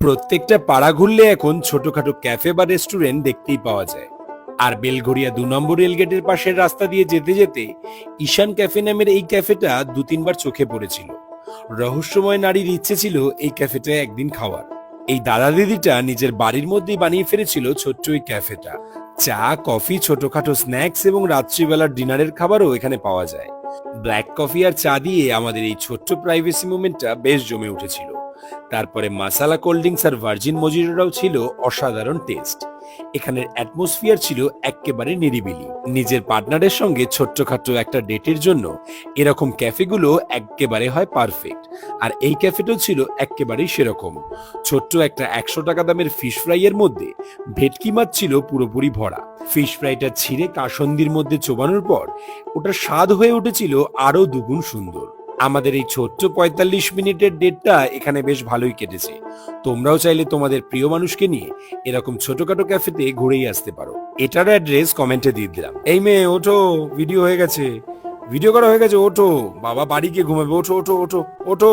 প্রত্যেকটা পাড়া ঘুরলে এখন ছোটখাটো ক্যাফে বা রেস্টুরেন্ট দেখতেই পাওয়া যায়। আর বেলঘড়িয়া দু নম্বর রেলগেটের পাশের রাস্তা দিয়ে যেতে যেতে ঈশান ক্যাফে নামের এই ক্যাফেটা দু তিনবার চোখে পড়েছিল। রহস্যময় নারীর ইচ্ছে ছিল এই ক্যাফেটায় একদিন খাওয়ার। এই দাদা দিদিটা নিজের বাড়ির মধ্যেই বানিয়ে ফেলেছিল ছোট্ট ওই ক্যাফেটা। চা, কফি, ছোটখাটো স্ন্যাক্স এবং রাত্রিবেলার ডিনারের খাবারও এখানে পাওয়া যায়। ব্ল্যাক কফি আর চা দিয়ে আমাদের এই ছোট্ট প্রাইভেসি মুভমেন্টটা বেশ জমে উঠেছিল। তারপরে মাসালা কোল্ড ড্রিঙ্কস আর ভার্জিন মজিরাও ছিল অসাধারণ টেস্ট। এখানের অ্যাটমসফিয়ার ছিল একেবারে নিরিবিলি। নিজের পার্টনারের সঙ্গে ছোট্টখাটো একটা ডেটের জন্য এরকম ক্যাফেগুলো এক্কেবারে হয় পারফেক্ট, আর এই ক্যাফেটাও ছিল এক্কেবারেই সেরকম। ছোট্ট একটা একশো টাকা দামের ফিশ ফ্রাইয়ের মধ্যে ভেটকি মাছ ছিল পুরোপুরি ভরা। ফিশ ফ্রাইটা ছিঁড়ে কাসন্দির মধ্যে চোবানোর পর ওটার স্বাদ হয়ে উঠেছিল আরও দুগুণ সুন্দর। আমাদের এই ছোট্ট পঁয়তাল্লিশ মিনিটের ডেটটা এখানে বেশ ভালোই কেটেছে। তোমরাও চাইলে তোমাদের প্রিয় মানুষকে নিয়ে এরকম ছোটখাটো ক্যাফেতে ঘুরেই আসতে পারো। এটার অ্যাড্রেস কমেন্টে দিয়ে দিলাম। এই মেয়ে, ওঠো ভিডিও হয়ে গেছে। ভিডিও করা হয়ে গেছে, ওঠো। বাবা বাড়ি গিয়ে ঘুমাবে, ওঠো ওঠো ওঠো ওঠো।